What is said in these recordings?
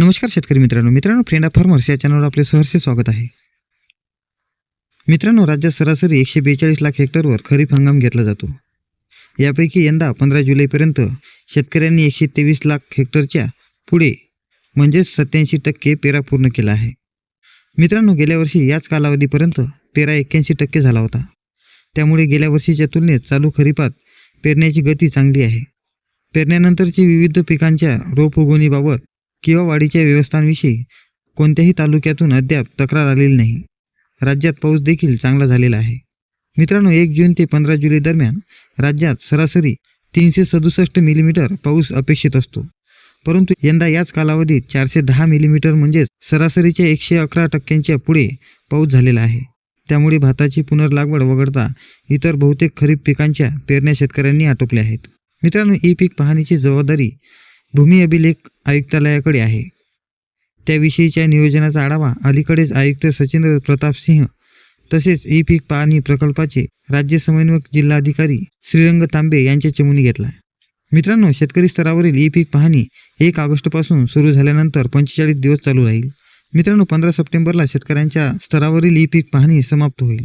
नमस्कार शेतकरी मित्रांनो. मित्रांनो फ्रेंड ऑफ फार्मर्स या चॅनलवर आपले सहर्ष स्वागत आहे. मित्रांनो राज्यात सरासरी एकशे बेचाळीस लाख हेक्टरवर खरीप हंगाम घेतला जातो. यापैकी यंदा पंधरा जुलैपर्यंत शेतकऱ्यांनी एकशे तेवीस लाख हेक्टरच्या पुढे म्हणजेच सत्याऐंशी टक्के पेरा पूर्ण केला आहे. मित्रांनो गेल्या वर्षी याच कालावधीपर्यंत पेरा एक्क्याऐंशी टक्के झाला होता. त्यामुळे गेल्या वर्षीच्या तुलनेत चालू खरीपात पेरण्याची गती चांगली आहे. पेरण्यानंतरची विविध पिकांच्या रोप उगवणीबाबत किंवा वाढीच्या व्यवस्थांविषयी कोणत्याही तालुक्यातून अद्याप तक्रार आलेली नाही. राज्यात पाऊस देखील चांगला झालेला आहे. मित्रांनो एक जून ते पंधरा जुलै दरम्यान राज्यात सरासरी तीनशे सदुसष्ट मिलीमीटर पाऊस अपेक्षित असतो. परंतु यंदा याच कालावधीत चारशे दहा मिलीमीटर म्हणजेच सरासरीच्या एकशे अकरा टक्क्यांच्या पुढे पाऊस झालेला आहे. त्यामुळे भाताची पुनर्लागवड वगळता इतर बहुतेक खरीप पिकांच्या पेरण्या शेतकऱ्यांनी आटोपल्या आहेत. मित्रांनो ई पीक पाहणीची जबाबदारी भूमी अभिलेख आयुक्तालयाकडे आहे. त्याविषयीच्या नियोजनाचा आढावा अलीकडेच आयुक्त सचिंद्र प्रताप सिंह तसेच ई पीक पाहणी प्रकल्पाचे राज्य समन्वयक जिल्हाधिकारी श्रीरंग तांबे यांच्या चमूने घेतला मित्रांनो शेतकरी स्तरावरील ई पीक पाहणी एक ऑगस्टपासून सुरू झाल्यानंतर पंचेचाळीस दिवस चालू राहील. मित्रांनो पंधरा सप्टेंबरला शेतकऱ्यांच्या स्तरावरील ई पीक पाहणी समाप्त होईल.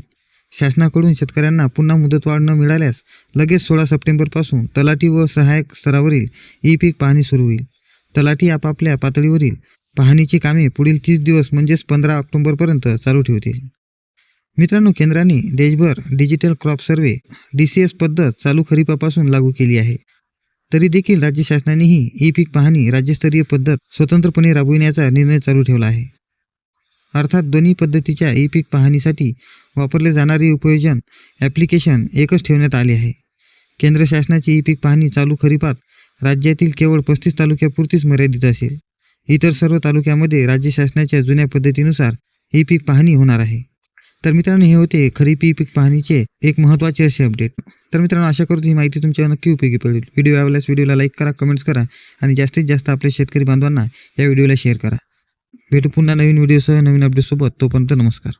शासनाकडून शेतकऱ्यांना पुन्हा मुदतवाढ न मिळाल्यास लगेच सोळा सप्टेंबरपासून तलाठी व सहाय्यक स्तरावरील ई पीक पाहणी सुरू होईल. तलाठी आपापल्या पातळीवरील पाहणीची कामे पुढील तीस दिवस म्हणजेच पंधरा ऑक्टोबरपर्यंत चालू ठेवतील. मित्रांनो केंद्राने देशभर digital crop survey D C S पद्धत चालू खरीपापासून लागू केली आहे. तरी देखील राज्य शासनानेही ई पीक पाहणी राज्यस्तरीय पद्धत स्वतंत्रपणे राबविण्याचा निर्णय चालू ठेवला आहे. अर्थात दोन्ही पद्धतीच्या ई पीक पाहणीसाठी वापरले जाणारे उपयोजन ॲप्लिकेशन एकच ठेवण्यात आले आहे. केंद्र शासनाची ई पीक पाहणी चालू खरीपात राज्यातील केवळ पस्तीस तालुक्यापुरतीच मर्यादित असेल. इतर सर्व तालुक्यामध्ये राज्य शासनाच्या जुन्या पद्धतीनुसार ई पीक पाहणी होणार आहे. तर मित्रांनो हे होते खरीप ई पीक पाहणीचे एक महत्त्वाचे असे अपडेट. तर मित्रांनो आशा करतो ही माहिती तुमच्या नक्की उपयोगी पडेल. व्हिडिओ आवडल्यास व्हिडिओला लाईक करा कमेंट्स करा आणि जास्तीत जास्त आपल्या शेतकरी बांधवांना या व्हिडिओला शेअर करा. भेटू पुन्हा नवीन व्हिडिओसह नवीन अपडेटसोबत. तोपर्यंत नमस्कार.